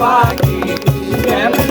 পাখি কেন